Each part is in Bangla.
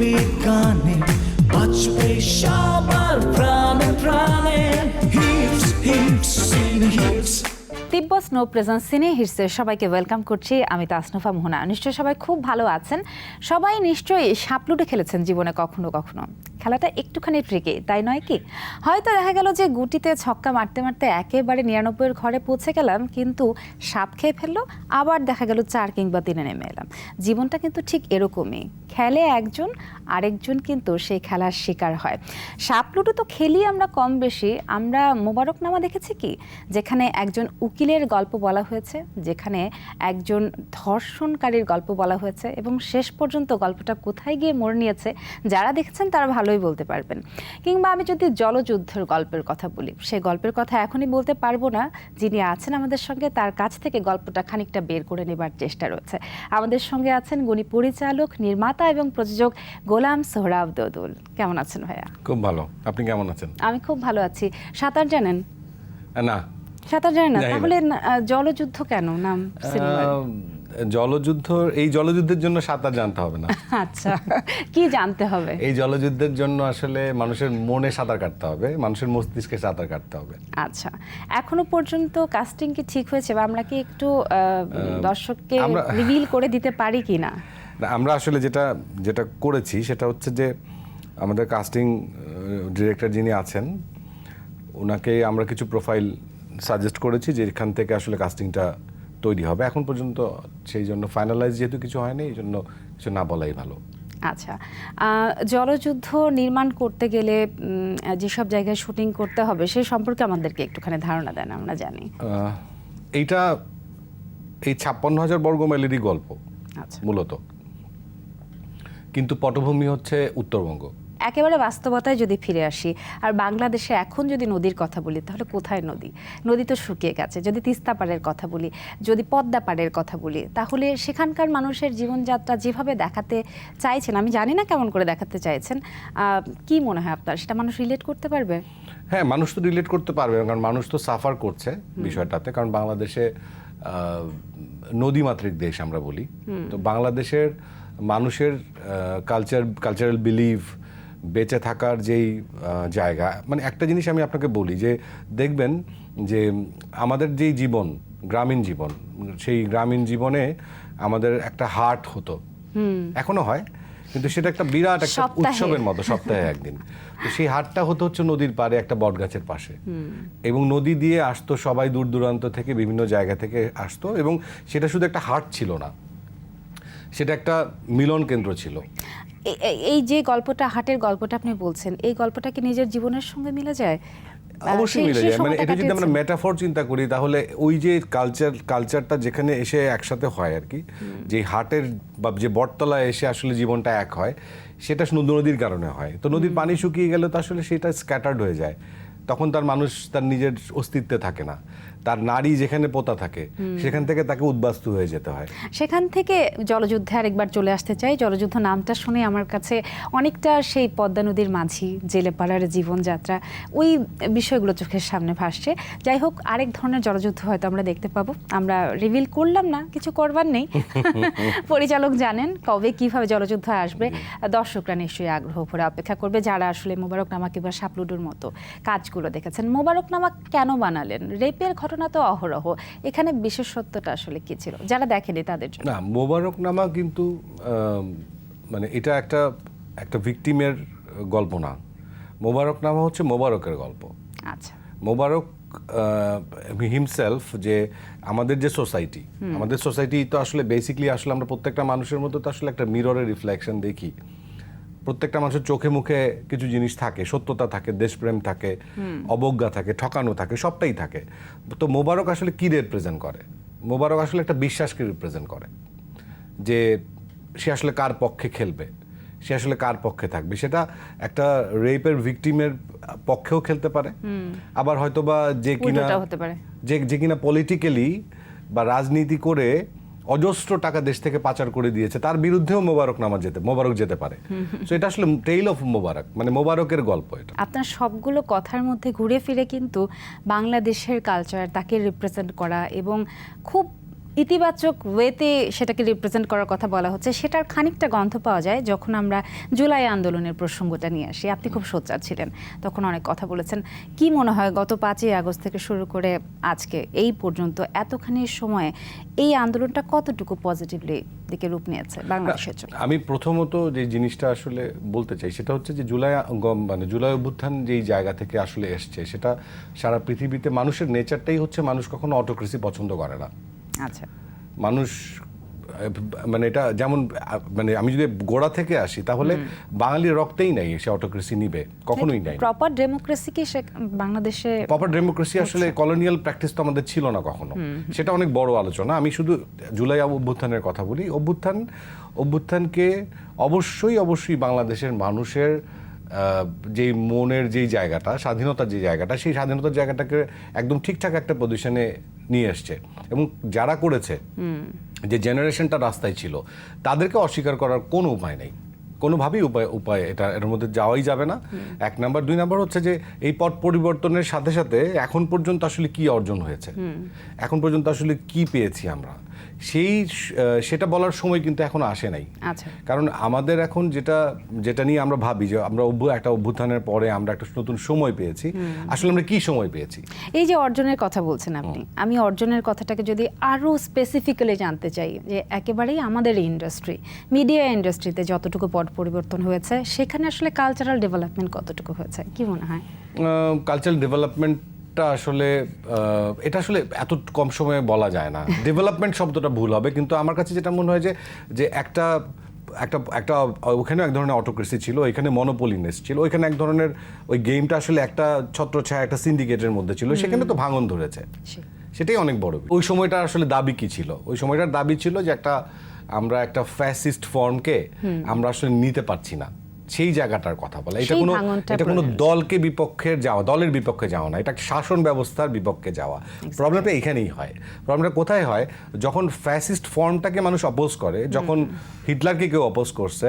বিজ্ঞানে বাঁচবে সবার প্রাণে প্রাণে। স্নো প্রেজেন্স সিনে হিটসে সবাইকে ওয়েলকাম করছি আমি তাসনফা মোহনা। নিশ্চয়ই সবাই খুব ভালো আছেন। সবাই নিশ্চয়ই সাপলুটে খেলেছেন জীবনে কখনো কখনো। খেলাটা একটুখানি ট্রিকি তাই নয় কি? হয়তো দেখা গেল যে গুটিতে ছক্কা মারতে মারতে একেবারে নিরানব্বইয়ের ঘরে পৌঁছে গেলাম, কিন্তু সাপ খেয়ে ফেলল, আবার দেখা গেল চার কিংবা তিনে নেমে এলাম। জীবনটা কিন্তু ঠিক এরকমই। খেলে একজন, আরেকজন কিন্তু সেই খেলার শিকার হয়। সাপ লুডো তো খেলি আমরা কম বেশি। আমরা মোবারকনামা দেখেছি কি? যেখানে একজন উকিলের গল্প বলা হয়েছে, যেখানে একজন ধর্ষণকারীর গল্প বলা হয়েছে, এবং শেষ পর্যন্ত গল্পটা কোথায় গিয়ে মোড় নিয়েছে, যারা দেখেছেন তারা ভালোই বলতে পারবেন। কিংবা আমি যদি জলযুদ্ধের গল্পের কথা বলি সেই গল্পের কথা এখনই বলতে পারব না। যিনি আছেন আমাদের সঙ্গে তার কাছ থেকে গল্পটা খানিকটা বের করে নেবার চেষ্টা রয়েছে। আমাদের সঙ্গে আছেন গুণী পরিচালক নির্মাতা এবং প্রযোজক গোলাম সোহরাব দোদুল। কেমন আছেন ভাইয়া? খুব ভালো। আপনি কেমন আছেন? আমি খুব ভালো আছি। সাঁতার জানেন? না। সাঁতার জানেন না? তাহলে জলযুদ্ধ কেন? নাম সিনেমার? জলযুদ্ধ এই জলযুদ্ধের জন্য সাঁতার জানতে হবে না। আচ্ছা কি জানতে হবে? এই জলযুদ্ধের জন্য আসলে মানুষের মনে সাঁতার কাটতে হবে মানুষের মস্তিষ্কে সাঁতার কাটতে হবে। আচ্ছা এখনও পর্যন্ত কাস্টিং কি ঠিক হয়েছে বা আমরা কি একটু দর্শককে রিভিল করে দিতে পারি কি না? না, আমরা আসলে যেটা যেটা করেছি সেটা হচ্ছে যে আমাদের কাস্টিং ডিরেক্টর যিনি আছেন ওনাকে আমরা কিছু প্রোফাইল সাজেস্ট করেছি যে এখান থেকে আসলে কাস্টিংটা তৈরি হবে। এখন পর্যন্ত সেই জন্য ফাইনালাইজ যেহেতু কিছু হয়নি এই জন্য কিছু না বলাই ভালো। আচ্ছা। জলযুদ্ধ নির্মাণ করতে গেলে যেসব জায়গায় শুটিং করতে হবে সেই সম্পর্কে আমাদেরকে একটুখানি ধারণা দেন আমরা জানি। এইটা এই ছাপ্পান্ন হাজার বর্গ মাইলেরই গল্প আচ্ছা। মূলত। কিন্তু পটভূমি হচ্ছে উত্তরবঙ্গ। একেবারে বাস্তবতায় যদি ফিরে আসি আর বাংলাদেশে এখন যদি নদীর কথা বলি তাহলে কোথায় নদী? নদী তো শুকিয়ে গেছে। যদি তিস্তা পাড়ের কথা বলি যদি পদ্মা পাড়ের কথা বলি তাহলে সেখানকার মানুষের জীবনযাত্রা যেভাবে দেখাতে চাইছেন আমি জানি না কেমন করে দেখাতে চাইছেন কি মনে হয় আপনার? সেটা মানুষ রিলেট করতে পারবে? হ্যাঁ মানুষ তো রিলেট করতে পারবে কারণ মানুষ তো সাফার করছে বিষয়টাতে কারণ বাংলাদেশে নদীমাতৃক দেশ আমরা বলি। তো বাংলাদেশের মানুষের কালচার কালচারাল বিলিভ বেঁচে থাকার যেই জায়গা মানে একটা জিনিস আমি আপনাকে বলি যে দেখবেন যে আমাদের যেই জীবন গ্রামীণ জীবন সেই গ্রামীণ জীবনে আমাদের একটা হাট হতো। এখনও হয় কিন্তু সেটা একটা বিরাট একটা উৎসবের মতো সপ্তাহে একদিন। তো সেই হাটটা হতো হচ্ছে নদীর পাড়ে একটা বটগাছের পাশে। এবং নদী দিয়ে আসতো সবাই দূর দূরান্ত থেকে বিভিন্ন জায়গা থেকে আসতো এবং সেটা শুধু একটা হাট ছিল না। সেটা একটা মিলন কেন্দ্র ছিল। এই যে গল্পটা হাটের গল্পটা আপনি বলছেন এই গল্পটা কি নিজের জীবনের সঙ্গে মিলে যায়? অবশ্যই মিলে যায়। মানে এটা যদি আমরা মেটাফর চিন্তা করি তাহলে ওই যে কালচার কালচারটা যেখানে এসে একসাথে হয় আর কি যে হাটের বা যে বটতলায় এসে আসলে জীবনটা এক হয় সেটা নদী নদীর কারণে হয়। তো নদীর পানি শুকিয়ে গেলে তো আসলে সেটা স্ক্যাটার্ড হয়ে যায়। তখন তার মানুষ তার নিজের অস্তিত্বে থাকে না। তার নারী যেখানে পোতা থাকে সেখান থেকে তাকে উদ্বাস্তু হয়ে যেতে হয়। সেখান থেকে জলযুদ্ধে আরেকবার চলে আসতে চাই। জলযুদ্ধ নামটা শুনে আমার কাছে অনেকটা সেই পদ্মা নদীর মাঝি জেলেপাড়ার জীবনযাত্রা ওই বিষয়গুলো চোখের সামনে ভাসছে। যাই হোক আরেক ধরনের জলযুদ্ধ হয়তো আমরা দেখতে পাবো। আমরা রিভিল করলাম না কিছু করবার নেই। পরিচালক জানেন কবে কীভাবে জলযুদ্ধ আসবে। দর্শকরা নিশ্চয়ই আগ্রহ ভরে অপেক্ষা করবে। যারা আসলে মোবারক মোবারকনামা কিংবা সাপলুডুর মতো কাজগুলো দেখেছেন মোবারকনামা কেন বানালেন? রেপের ঘটনা তো অহরহ। এখানে বিশেষত্বটা আসলে কি ছিল? যারা দেখেনি তাদের জন্য। না মোবারকনামা কিন্তু মানে এটা একটা একটা ভিকটিমের গল্প না। মোবারকনামা হচ্ছে মোবারকের গল্প। আচ্ছা। মোবারক হিমসেলফ যে আমাদের যে সোসাইটি আমাদের সোসাইটি তো আসলে বেসিকলি আসলে আমরা প্রত্যেকটা মানুষের মধ্যে তো আসলে একটা মিররের রিফ্লেকশন দেখি। প্রত্যেকটা মানুষের চোখে মুখে কিছু জিনিস থাকে সত্যতা থাকে দেশপ্রেম থাকে অবজ্ঞা থাকে ঠকানো থাকে সবটাই থাকে। তো মোবারক আসলে কি রিপ্রেজেন্ট করে? মোবারক আসলে একটা বিশ্বাসকে রিপ্রেজেন্ট করে। যে সে আসলে কার পক্ষে খেলবে? সে আসলে কার পক্ষে থাকবে? সেটা একটা রেপের ভিকটিমের পক্ষেও খেলতে পারে। আবার হয়তোবা যে কিনা যে কিনা পলিটিক্যালি বা রাজনীতি করে অজস্র টাকা দেশ থেকে পাচার করে দিয়েছে। তার বিরুদ্ধেও মোবারক নামা যেতে মোবারক যেতে পারে। তো এটা আসলে টেইল অফ মোবারক। মানে মোবারকের গল্প এটা। আপনার সবগুলো কথার মধ্যে ঘুরে ফিরে কিন্তু বাংলাদেশের কালচার তাকে রিপ্রেজেন্ট করা এবং খুব ইতিবাচক ওয়েতে সেটাকে রিপ্রেজেন্ট করার কথা বলা হচ্ছে, সেটার খানিকটা গন্ধ পাওয়া যায় যখন আমরা জুলাই আন্দোলনের প্রসঙ্গটা নিয়ে আসি। আপনি খুব সোচ্চার ছিলেন, তখন অনেক কথা বলেছেন। কি মনে হয় গত পাঁচই আগস্ট থেকে শুরু করে আজকে, এই পর্যন্ত এতখানি সময়ে এই আন্দোলনটা কতটুকু পজিটিভলি দিকে রূপ নিয়েছে বাংলাদেশের জন্য? আমি প্রথমত যে জিনিসটা আসলে বলতে চাই, সেটা হচ্ছে যে জুলাই মানে জুলাই অভ্যুত্থান যেই জায়গা থেকে আসলে এসছে, সেটা সারা পৃথিবীতে মানুষের নেচারটাই হচ্ছে মানুষ কখনো অটোক্রেসি পছন্দ করে না। আচ্ছা। মানুষ মানে এটা যেমন মানে আমি যদি গোড়া থেকে আসি তাহলে বাঙালির রক্তেই নাই সে অটোক্রেসি নিবে কখনোই নাই। প্রপার ডেমোক্রেসি কি সে বাংলাদেশে প্রপার ডেমোক্রেসি আসলে কলোনিয়াল প্র্যাকটিস তো আমাদের ছিল না কখনো। সেটা অনেক বড় আলোচনা। আমি শুধু জুলাই অভ্যুত্থানের কথা বলি। অভ্যুত্থান অভ্যুত্থানকে অবশ্যই অবশ্যই বাংলাদেশের মানুষের আহ, যে মনের যেই জায়গাটা স্বাধীনতার যে জায়গাটা সেই স্বাধীনতার জায়গাটাকে একদম ঠিকঠাক একটা পজিশনে নিয়ে এসছে এবং যারা করেছে যে জেনারেশনটা রাস্তায় ছিল তাদেরকে অস্বীকার করার কোনো উপায় নেই। কোনোভাবেই উপায় উপায় এটা এর মধ্যে যাওয়াই যাবে না। এক নাম্বার দুই নাম্বার হচ্ছে যে এই পট পরিবর্তনের সাথে সাথে এখন পর্যন্ত আসলে কি অর্জন হয়েছে? এখন পর্যন্ত আসলে কি পেয়েছি আমরা? সেই সেটা বলার সময় কিন্তু এখন আসে নাই। আচ্ছা। কারণ আমাদের এখন যেটা যেটা নিয়ে আমরা ভাবি যে আমরা অভ্যু- একটা অভ্যুত্থানের পরে আমরা একটা নতুন সময় পেয়েছি। আসলে আমরা কি সময় পেয়েছি? এই যে অর্জনের কথা বলছেন আপনি আমি অর্জনের কথাটাকে যদি আরও স্পেসিফিক্যালি জানতে চাই যে একেবারেই আমাদের ইন্ডাস্ট্রি মিডিয়া ইন্ডাস্ট্রিতে যতটুকু পট পরিবর্তন হয়েছে সেখানে আসলে কালচারাল ডেভেলপমেন্ট কতটুকু হয়েছে কি মনে হয়? কালচারাল ডেভেলপমেন্টটা আসলে এটা আসলে এত কম সময়ে বলা যায় না। ডেভেলপমেন্ট শব্দটা ভুল হবে কিন্তু আমার কাছে যেটা মনে হয় যে যে একটা একটা একটা ওখানে এক ধরনের অটোক্রেসি ছিল এখানে মনোপলিনেস ছিল ওইখানে এক ধরনের ওই গেমটা আসলে একটা ছত্র ছত্রছায়া একটা সিন্ডিকেটের মধ্যে ছিল সেখানে তো ভাঙন ধরেছে। সেটাই অনেক বড় ওই সময়টা আসলে দাবি কি ছিল? ওই সময়টার দাবি ছিল যে একটা আমরা একটা ফ্যাসিস্ট ফর্মকে আমরা আসলে নিতে পারছি না। সেই জায়গাটার কথা বলা। এটা কোনো এটা কোনো দলকে বিপক্ষের যাওয়া দলের বিপক্ষে যাওয়া না। এটা শাসন ব্যবস্থার বিপক্ষে যাওয়া। প্রবলেমটা এখানেই হয়। প্রবলেমটা কোথায় হয়? যখন ফ্যাসিস্ট ফর্মটাকে মানুষ অপোজ করে যখন হিটলারকে কেউ অপোজ করছে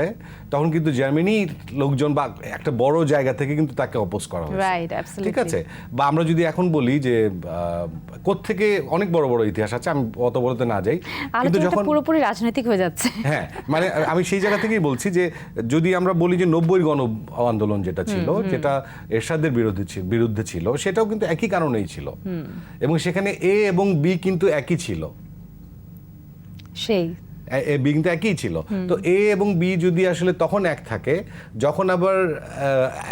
তখন কিন্তু জার্মানির লোকজন বা একটা বড় জায়গা থেকে কিন্তু তাকে অপোজ করা হয়েছে। ঠিক আছে? বা আমরা যদি এখন বলি যে কোত্থেকে অনেক বড় বড় ইতিহাস আছে আমি অত বলতে না যাই। কিন্তু যখন পুরোপুরি রাজনৈতিক হয়ে যাচ্ছে। হ্যাঁ মানে আমি সেই জায়গা থেকেই বলছি যে যদি আমরা বলি যে নব্বই গণ আন্দোলন যেটা ছিল যেটা এরশাদের বিরুদ্ধে ছিল বিরুদ্ধে ছিল সেটাও কিন্তু একই কারণেই ছিল। এবং সেখানে এ এবং বি কিন্তু একই ছিল। সেই। বি কিন্তু একই ছিল। তো এ এবং বি যদি আসলে তখন এক থাকে যখন আবার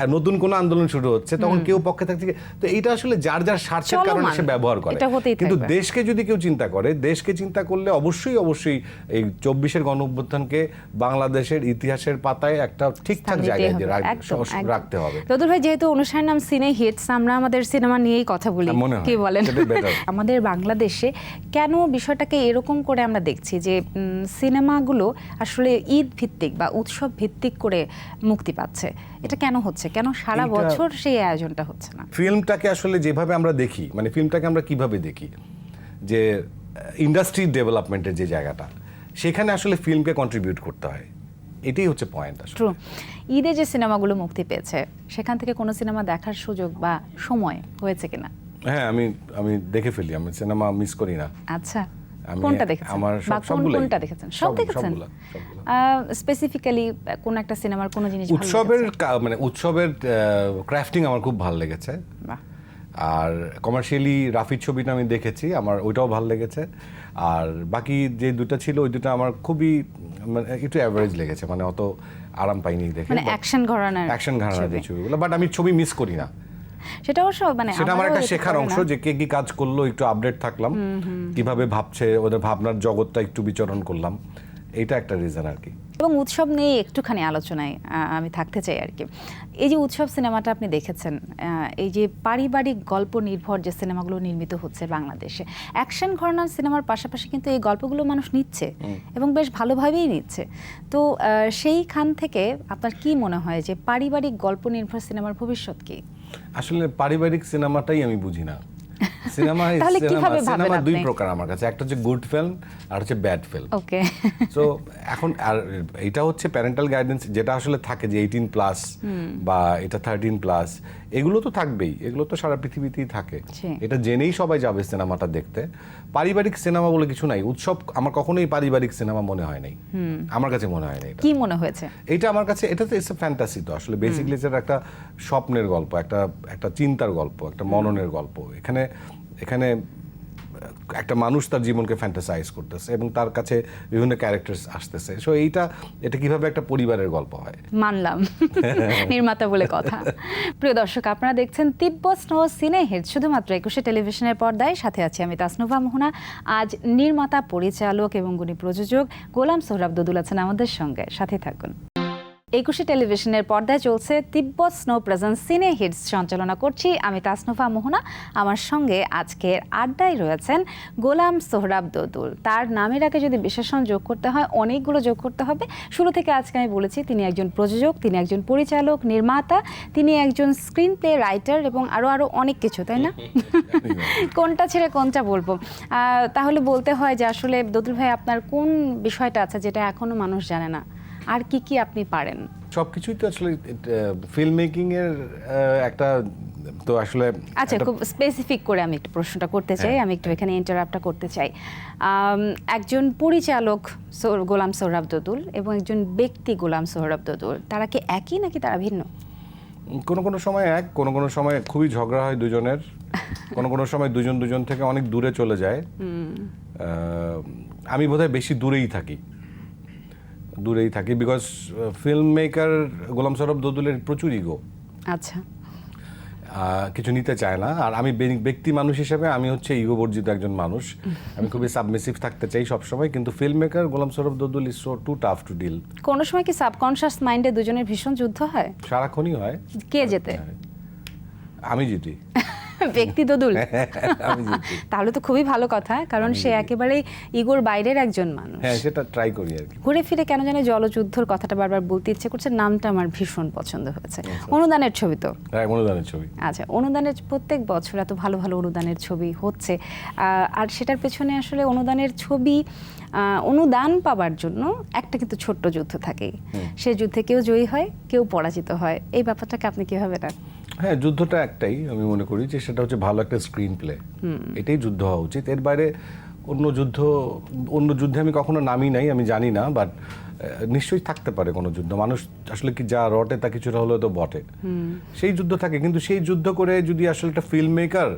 নতুন কোনো আন্দোলন শুরু হচ্ছে তখন কেউ পক্ষে থাকছে তো এটা আসলে যার যার স্বার্থের কারণে সে ব্যবহার করে। কিন্তু দেশকে যদি কেউ চিন্তা করে দেশকে চিন্তা করলে অবশ্যই অবশ্যই এই চব্বিশের গণ অভ্যুত্থানকে বাংলাদেশের ইতিহাসের পাতায় একটা ঠিকঠাক জায়গায়। রাখতে হবে। তদুর ভাই যেহেতু অনুষ্ঠানের নাম সিনে হিটস আমরা আমাদের সিনেমা নিয়েই কথা বলি। কি বলেন? আমাদের বাংলাদেশে কেন বিষয়টাকে এরকম করে আমরা দেখছি যে সিনেমাগুলো আসলে ঈদ ভিত্তিক বা উৎসব ভিত্তিক করে মুক্তি পাচ্ছে। এটা কেন হচ্ছে? কেন সারা বছর সেই আয়োজনটা হচ্ছে না? ফিল্মটাকে আসলে যেভাবে আমরা দেখি মানে ফিল্মটাকে আমরা কীভাবে দেখি? যে ইন্ডাস্ট্রি ডেভেলপমেন্টের যে জায়গাটা সেখানে আসলে ফিল্মকে কন্ট্রিবিউট করতে হয়। এটাই হচ্ছে পয়েন্ট আসলে। ঈদে যে সিনেমাগুলো মুক্তি পেয়েছে সেখান থেকে কোনো সিনেমা দেখার সুযোগ বা সময় হয়েছে কিনা? হ্যাঁ আমি আমি দেখে ফেলি আমি সিনেমা মিস করি না। আচ্ছা। কোনটা দেখেছেন? আমার। কোনটা দেখেছেন? সব দেখেছেন। স্পেসিফিক্যালি কোন একটা সিনেমার কোন জিনিস উৎসবের মানে উৎসবের ক্রাফটিং আমার খুব ভালো লেগেছে। আর কমার্শিয়ালি রাফির ছবিটা আমি দেখেছি আমার ওইটাও ভালো লেগেছে। আর বাকি যে দুটো ছিল ওই দুটো আমার খুবই মানে একটু অ্যাভারেজ লেগেছে মানে অত আরাম পাইনি দেখে মানে অ্যাকশন ঘরানার অ্যাকশন ঘাড়া ছবি। ছবিগুলো বাট আমি ছবি মিস করি না। সেটা অবশ্য মানে সেটা আমার একটা শেখার অংশ যে কে কি কাজ করল একটু আপডেট থাকলাম। কীভাবে ভাবছে ওদের ভাবনার জগৎটা একটু বিচরণ করলাম। এইটা একটা রিজন আর কি। এবং উৎসব নিয়ে একটুখানি আলোচনায় আমি থাকতে চাই আর কি। এই যে উৎসব সিনেমাটা আপনি দেখেছেন এই যে পারিবারিক গল্প নির্ভর যে সিনেমাগুলো নির্মিত হচ্ছে বাংলাদেশে অ্যাকশন ঘরানার সিনেমার পাশাপাশি কিন্তু এই গল্পগুলো মানুষ নিচ্ছে এবং বেশ ভালোভাবেই নিচ্ছে। তো আহ, সেইখান থেকে আপনার কি মনে হয় যে পারিবারিক গল্প নির্ভর সিনেমার ভবিষ্যৎ কি? আসলে পারিবারিক সিনেমাটাই আমি বুঝি না। সিনেমা সিনেমা সিনেমা দুই প্রকার আমার কাছে একটা হচ্ছে গুড ফিল্ম আর হচ্ছে ব্যাড ফিল্ম ওকে। সো এখন আর এটা হচ্ছে প্যারেন্টাল গাইডেন্স যেটা আসলে থাকে যে এইটিন প্লাস বা এটা থার্টিন প্লাস এগুলো তো থাকবেই এগুলো তো সারা পৃথিবীতেই থাকে। এটা জেনেই সবাই যাবে সিনেমাটা দেখতে। পারিবারিক সিনেমা বলে কিছু নাই উৎসব আমার কখনোই পারিবারিক সিনেমা মনে হয় নাই। আমার কাছে মনে হয় নাই কি মনে হয়েছে? এটা আমার কাছে এটা তো ইটস ফ্যান্টাসি তো আসলে বেসিকলি এটা একটা স্বপ্নের গল্প একটা একটা চিন্তার গল্প একটা মননের গল্প। এখানে এখানে একটা মানুষ তার জীবনকে ফ্যান্টাসাইজ করতেছে এবং তার কাছে বিভিন্ন ক্যারেক্টার্স আসতেছে। সো এইটা এটা কীভাবে একটা পরিবারের গল্প হয়? মানলাম। নির্মাতা বলে কথা। প্রিয় দর্শক আপনারা দেখছেন তিব্বত স্নো সিনে হিট। শুধুমাত্র একুশে টেলিভিশনের পর্দায়। সাথে আছি আমি তাসনুভা মোহনা। আজ নির্মাতা পরিচালক এবং গুণী প্রযোজক গোলাম সোহরাব দদুল আছেন আমাদের সঙ্গে। সাথে থাকুন। একুশে টেলিভিশনের পর্দায় চলছে Tibet Snow Presence Cine Hits সঞ্চালনা করছি আমি তাসনুফা মোহনা। আমার সঙ্গে আজকের আড্ডায় রয়েছেন গোলাম সোহরাব দদুল। তার নামের আগে যদি বিশেষণ যোগ করতে হয় অনেকগুলো যোগ করতে হবে। শুরু থেকে আজকে আমি বলেছি তিনি একজন প্রযোজক তিনি একজন পরিচালক নির্মাতা তিনি একজন স্ক্রিন প্লে রাইটার এবং আরও আরও অনেক কিছু তাই না? কোনটা ছেড়ে কোনটা বলব? তাহলে বলতে হয় যে আসলে দদুল ভাই আপনার কোন বিষয়টা আছে যেটা এখনও মানুষ জানে না? আর কি কি আপনি পারেন? সবকিছুই তো আসলে ফিল্ম মেকিং এর একটা তো আসলে আচ্ছা খুব স্পেসিফিক করে আমি একটু প্রশ্নটা করতে চাই হ্যাঁ। আমি একটু এখানে ইন্টারাপ্টটা করতে চাই। একজন পরিচালক গোলাম সোহরাব দদুল এবং একজন ব্যক্তি গোলাম সোহরাব দদুল তারা কি একই নাকি তারা ভিন্ন? কোনো কোনো সময় এক কোনো কোনো সময় খুবই ঝগড়া হয় দুজনের। কোনো কোনো সময় দুজন দুজন থেকে অনেক দূরে চলে যায়। আমি বোধহয় বেশি দূরেই থাকি। দূরেই থাকি বিকজ ফিল্ম মেকার গোলাম সরব দদুলের প্রচুর ইগো আচ্ছা। কিছু নিতে চায় না। আর আমি ব্যক্তি মানুষ হিসেবে আমি হচ্ছে ইগো বর্জিত একজন মানুষ। আমি খুবই সাবমিসিভ থাকতে চাই সবসময় কিন্তু film maker Golam Sarwar Dudul is so too tough to deal কোনো সময় কি সাবকনশিয়াস মাইন্ডে দুজনের ভীষণ যুদ্ধ হয়? সারাক্ষণই হয়। কে যেতে আমি জিতি। ব্যক্তি দদুল তাহলে তো খুবই ভালো কথা কারণ সে একেবারেই ইগোর বাইরের একজন মানুষ। হ্যাঁ সেটা ট্রাই করি আর কি। ঘুরে ফিরে কেন জানি জলযুদ্ধর কথাটা বারবার বলতে ইচ্ছে করছে নামটা আমার ভীষণ পছন্দ হয়েছে। অনুদানের ছবি তো? হ্যাঁ অনুদানের ছবি। আচ্ছা অনুদানের প্রত্যেক বছর এত ভালো ভালো অনুদানের ছবি হচ্ছে। আহ, আর সেটার পেছনে আসলে অনুদানের ছবি আহ, অনুদান পাবার জন্য একটা কিন্তু ছোট্ট যুদ্ধ থাকে। সে যুদ্ধে কেউ জয়ী হয় কেউ পরাজিত হয়। এই ব্যাপারটাকে আপনি কীভাবে নেন হ্যাঁ যুদ্ধটা একটাই আমি মনে করি যে সেটা হচ্ছে ভালো একটা স্ক্রিন প্লে এটাই যুদ্ধ হওয়া উচিত। এর বাইরে অন্য যুদ্ধ অন্য যুদ্ধে আমি কখনো নামি নাই আমি জানি না বাট নিশ্চয়ই থাকতে পারে কোনো যুদ্ধ। মানুষ আসলে কি যা রটে তা কিছুটা হলেও তো বটে। সেই যুদ্ধ থাকে কিন্তু সেই যুদ্ধ করে যদি আসলে একটা ফিল্ম মেকার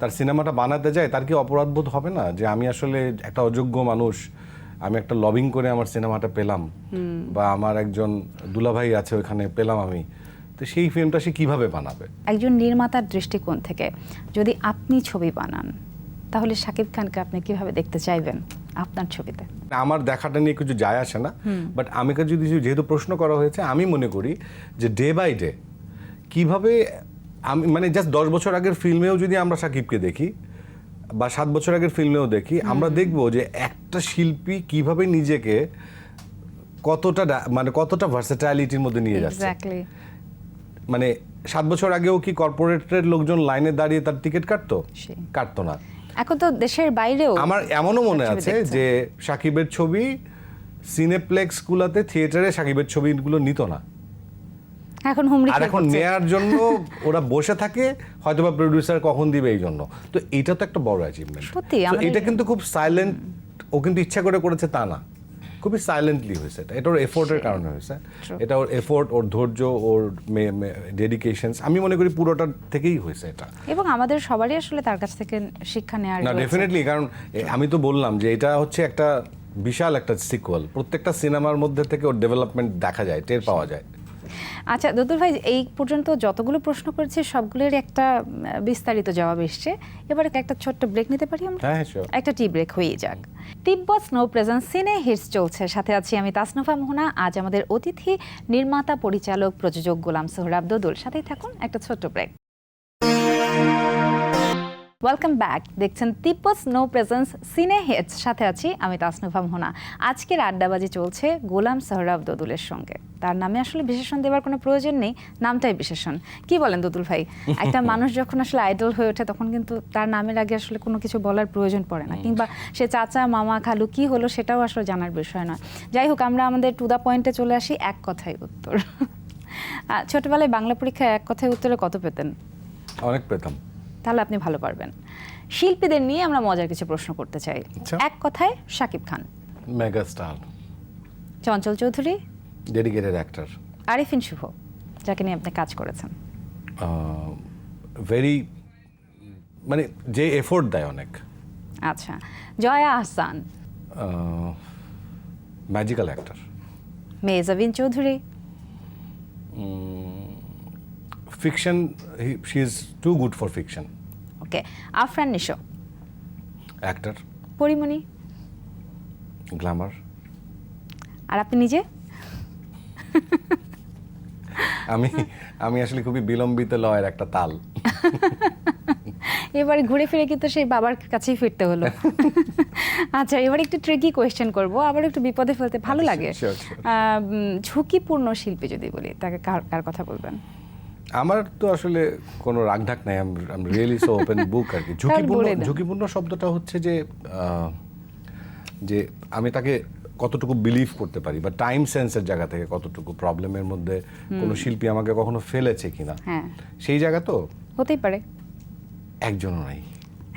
তার সিনেমাটা বানাতে যায় তার কি অপরাধ বোধ হবে না? যে আমি আসলে একটা অযোগ্য মানুষ আমি একটা লবিং করে আমার সিনেমাটা পেলাম বা আমার একজন দুলাভাই আছে ওখানে পেলাম আমি। তো সেই ফিল্মটা সে কীভাবে বানাবে? একজন নির্মাতার দৃষ্টিকোণ থেকে যদি আপনি ছবি বানান তাহলে শাকিব খানকে আপনি কীভাবে দেখতে চাইবেন আপনার ছবিতে? আমার দেখাটা নিয়ে কিছু যায় আসে না বাট আমাকে যদি যেহেতু প্রশ্ন করা হয়েছে আমি মনে করি যে ডে বাই ডে কীভাবে আমি মানে জাস্ট দশ বছর আগের ফিল্মেও যদি আমরা সাকিবকে দেখি বা সাত বছর আগের ফিল্মেও দেখি আমরা দেখব যে একটা শিল্পী কীভাবে নিজেকে কতটা মানে কতটা ভার্সেটাইলিটির মধ্যে নিয়ে যাচ্ছে। মানে সাত বছর আগেও কি কর্পোরেটের লোকজন লাইনে দাঁড়িয়ে তার টিকিট কাটতো? কাটতো না। এখন তো দেশের বাইরেও আমার এমনও মনে আছে যে সাকিবের ছবি সিনেপ্লেক্স গুলাতে থিয়েটারে সাকিবের ছবিগুলো নিত না। এখন আর এখন নেয়ার জন্য ওরা বসে থাকে হয়তোবা প্রডিউসার কখন দিবে এই জন্য। তো এটা তো একটা বড় অ্যাচিভমেন্ট সত্যি, এটা কিন্তু খুব সাইলেন্ট ও কিন্তু ইচ্ছা করে করেছে তা না। খুবই সাইলেন্টলি হয়েছে এটা। এটা ওর এফোর্টের কারণে হয়েছে। এটা ওর এফোর্ট ওর ধৈর্য ওর ডেডিকেশনস আমি মনে করি পুরোটার থেকেই হয়েছে এটা। এবং আমাদের সবারই আসলে তার কাছ থেকে শিক্ষা নেওয়ার না ডেফিনেটলি কারণ আমি তো বললাম যে এটা হচ্ছে একটা বিশাল একটা সিকুয়াল প্রত্যেকটা সিনেমার মধ্যে থেকে ওর ডেভেলপমেন্ট দেখা যায় টের পাওয়া যায়। আচ্ছা দদুল ভাই এই পর্যন্ত যতগুলো প্রশ্ন করেছে সবগুলোর একটা বিস্তারিত জবাব এসছে। এবারে একটা ছোট্ট ব্রেক নিতে পারি আমরা? হ্যাঁ একটা টি ব্রেক হয়ে যাক। Tibet Snow Presence Cine Hits চলছে। সাথে আছি আমি তাসনুফা মোহনা। আজ আমাদের অতিথি নির্মাতা পরিচালক প্রযোজক গোলাম সোহরাব দদুল। সাথেই থাকুন একটা ছোট্ট ব্রেক ওয়েলকাম ব্যাক দেখছেন Tibet Snow Presence Cine Hits সাথে আছি আমি তাসনুফা মোহনা। আজকের আড্ডাবাজি চলছে গোলাম সোহরাব দদুলের সঙ্গে। তার নামে আসলে বিশেষণ দেওয়ার কোনো প্রয়োজন নেই নামটাই বিশেষণ। কি বলেন দদুল ভাই? একটা মানুষ যখন আসলে আইডল হয়ে ওঠে তখন কিন্তু তার নামের আগে আসলে কোনো কিছু বলার প্রয়োজন পড়ে না। কিংবা সে চাচা মামা খালু কি হলো সেটাও আসলে জানার বিষয় নয়। যাই হোক আমরা আমাদের টু দা পয়েন্টে চলে আসি এক কথাই উত্তর। ছোটবেলায় বাংলা পরীক্ষায় এক কথায় উত্তরে কত পেতেন? অনেক পেতাম। তাহলে আপনি ভালো পারবেন। শিল্পীদের নিয়ে আমরা মজার কিছু প্রশ্ন করতে চাই। আচ্ছা। এক কথায় Shakib Khan. Mega star Chanchal Chowdhury. Dedicated actor. Arifin Shuvo যাকে নিয়ে আপনি কাজ করেছেন। ভেরি মানে যে এফোর্ট দেয় অনেক। আচ্ছা Joya Ahsan. Magical actor Mehazabien Chowdhury. Fiction she is too good for fiction okay Afran Nisho actor Porimoni glamour আর আপনি নিজে? আমি আমি আসলে খুবই বিলম্বিত লয়ের একটা তাল। এবারে ঘুরে ফিরে কিন্তু সেই বাবার কাছেই ফিরতে হলো। আচ্ছা এবার একটু ট্রিকি কোয়েশ্চেন করব আবার একটু বিপদে ফেলতে ভালো আচ্ছা, লাগে। ঝুঁকিপূর্ণ শিল্পী যদি বলি তাকে কার কার কথা বলবেন? আমার তো আসলে কোনো রাগঢাক নাই I'm really so open book আর কি। ঝুঁকিপূর্ণ ঝুঁকিপূর্ণ শব্দটা হচ্ছে যে যে আমি তাকে কতটুকু বিলিভ করতে পারি বা টাইম সেন্সের জায়গা থেকে কতটুকু প্রবলেমের মধ্যে কোনো শিল্পী আমাকে কখনো ফেলেছে কিনা? হ্যাঁ। সেই জায়গা তো হতেই পারে। একজনও নাই।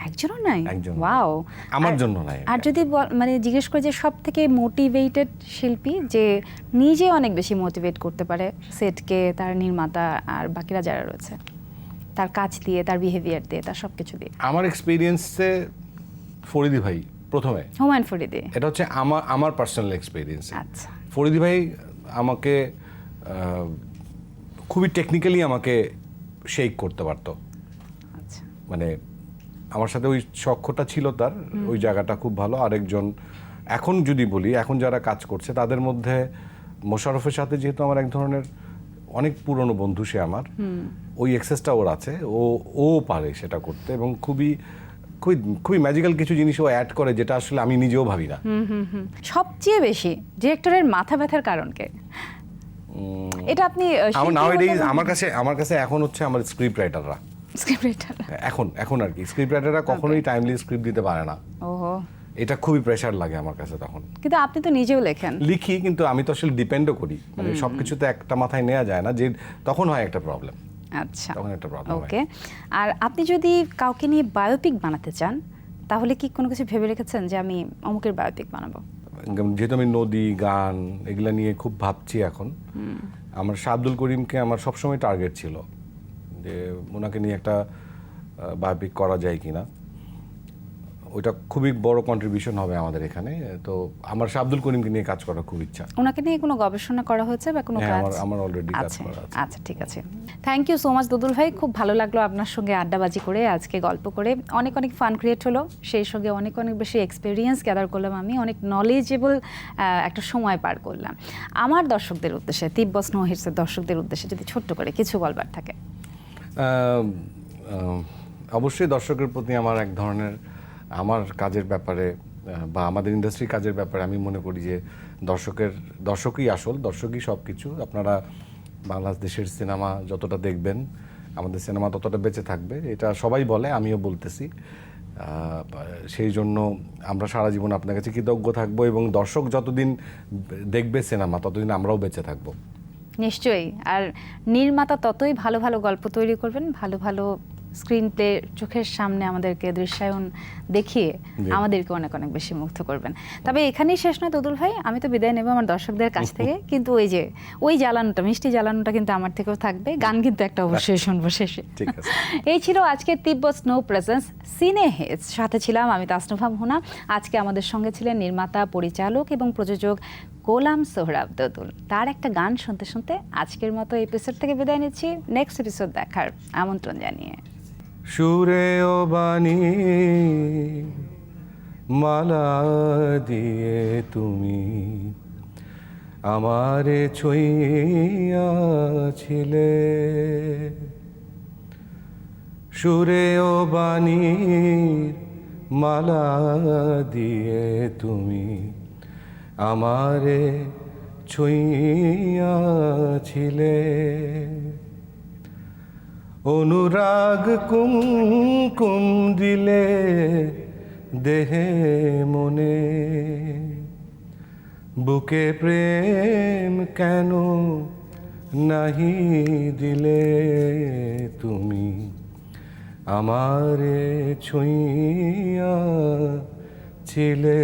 একজনও নাই? একজনও নাই। ওয়াও। আমার জন্য নাই আর যদি মানে জিজ্ঞেস করে যে সব থেকে মোটিভেটেড শিল্পী যে নিজে অনেক বেশি মোটিভেট করতে পারে সেটকে তার নির্মাতা আর বাকিরা যারা রয়েছে তার কাজ দিয়ে তার বিহেভিয়ার দিয়ে তার সব কিছু দিয়ে। আমার এক্সপিরিয়েন্সে ফরিদি ভাই প্রথমে। হুমায়ুন ফরিদি। এটা হচ্ছে আমার আমার পার্সোনাল এক্সপিরিয়েন্স আচ্ছা। ফরিদি ভাই আমাকে খুবই টেকনিক্যালি আমাকে শেক করতে পারতো। আচ্ছা। মানে আমার সাথে ওই সক্ষটা ছিল তার ওই জায়গাটা খুব ভালো। আরেকজন এখন যদি বলি এখন যারা কাজ করছে তাদের মধ্যে মোশারফের সাথে যেহেতু আমার এক ধরনের অনেক পুরনো বন্ধু সে আমার ওই এক্সেসটা ওর আছে ও ও পারে সেটা করতে এবং খুবই খুবই খুবই ম্যাজিক্যাল কিছু জিনিস ও অ্যাড করে যেটা আসলে আমি নিজেও ভাবি না। হুম হুম হুম। সবচেয়ে বেশি ডিরেক্টরের মাথা ব্যথার কারণকে এটা আপনি আমার কাছে আমার কাছে এখন হচ্ছে আমার স্ক্রিপ্ট রাইটাররা স্ক্রিপ্ট রাইটার এখন এখন আর কি। স্ক্রিপ্ট রাইটাররা কখনোই টাইমলি স্ক্রিপ্ট দিতে পারে না। ওহো। এটা খুবই প্রেশার লাগে আমার কাছে তখন। কিন্তু আপনি তো নিজেও লেখেন। লিখি কিন্তু আমি তো আসলে ডিপেন্ডও করি। মানে সবকিছুতে একটা মাথায় নেওয়া যায় না যে তখন হয় একটা প্রবলেম আচ্ছা। তখন একটা প্রবলেম ওকে আর আপনি যদি কাউকে নিয়ে বায়োপিক বানাতে চান তাহলে কি কোনো কিছু ভেবে রেখেছেন যে আমি অমুকের বায়োপিক বানাবো? যেহেতু আমি নদী গান এগুলা নিয়ে খুব ভাবছি এখন। আমার শাহ আব্দুল করিমকে আমার সবসময় টার্গেট ছিল। যে ওনাকে নিয়ে একটা বায়োপিক করা যায় কিনা। ওইটা খুবই বড় কন্ট্রিবিউশন হবে আমাদের এখানে। তো আমার শাহ আব্দুল করিমকে নিয়ে কাজ করার খুব ইচ্ছা। ওনাকে নিয়ে কোনো গবেষণা করা হয়েছে বা কোনো হ্যাঁ, কাজ? আমার- আমার already কাজ করা আছে। আচ্ছা ঠিক আছে। Thank you so much Dudul ভাই। খুব ভালো লাগল আপনার সঙ্গে আড্ডাবাজি করে আজকে গল্প করে। অনেক অনেক ফান ক্রিয়েট হলো। সেই সঙ্গে অনেক অনেক বেশি এক্সপিরিয়েন্স গ্যাদার করলাম আমি। অনেক নলেজেবল একটা সময় পার করলাম। আমার দর্শকদের উদ্দেশ্যে তিব্বত স্নোহিটসের দর্শকদের উদ্দেশ্যে যদি ছোট্ট করে কিছু বলবার থাকে। অবশ্যই দর্শকের প্রতি আমার এক ধরনের, আমার কাজের ব্যাপারে বা আমাদের ইন্ডাস্ট্রি কাজের ব্যাপারে আমি মনে করি যে দর্শকের, দর্শকই আসল, দর্শকই সব কিছু আপনারা বাংলাদেশের সিনেমা যতটা দেখবেন, আমাদের সিনেমা ততটা বেঁচে থাকবে, এটা সবাই বলে, আমিও বলতেছি। সেই জন্য আমরা সারা জীবন আপনার কাছে কৃতজ্ঞ থাকব এবং দর্শক যতদিন দেখবে সিনেমা ততদিন আমরাও বেঁচে থাকব। নিশ্চয়ই। আর নির্মাতা ততই ভালো ভালো গল্প তৈরি করবেন ভালো ভালো স্ক্রিন প্লে চোখের সামনে আমাদেরকে দৃশ্যায়ন দেখিয়ে। আমাদেরকে অনেক অনেক বেশি মুগ্ধ করবেন। তবে এখানেই শেষ নয় তদুল ভাই আমি তো বিদায় নেব আমার দর্শকদের কাছ থেকে। কিন্তু ওই যে ওই জ্বালানোটা মিষ্টি জ্বালানোটা কিন্তু আমার থেকেও থাকবে। গান কিন্তু একটা অবশ্যই শুনব শেষে। এই ছিল আজকের তিব্বত স্নো প্রেজেন্স সিনে হেজ সাথে ছিলাম আমি তাসনুফা মোহনা। আজকে আমাদের সঙ্গে ছিলেন নির্মাতা পরিচালক এবং প্রযোজক গোলাম সোহরাব দতুল তার একটা গান শুনতে শুনতে আজকের মতো এপিসোড থেকে বিদায় নিচ্ছি। নেক্সট এপিসোড দেখার আমন্ত্রণ জানিয়ে। সুরে ও বাণী মালা দিয়ে তুমি আমারে ছুঁইয়াছিলে। সুরে ও বাণী মালা দিয়ে তুমি আমারে ছুঁইয়াছিলে। অনুরাগ কুমকুম দিলে দেহে মনে। বুকে প্রেম কেন নাহি দিলে তুমি? আমারে ছুঁইয়া ছিলে।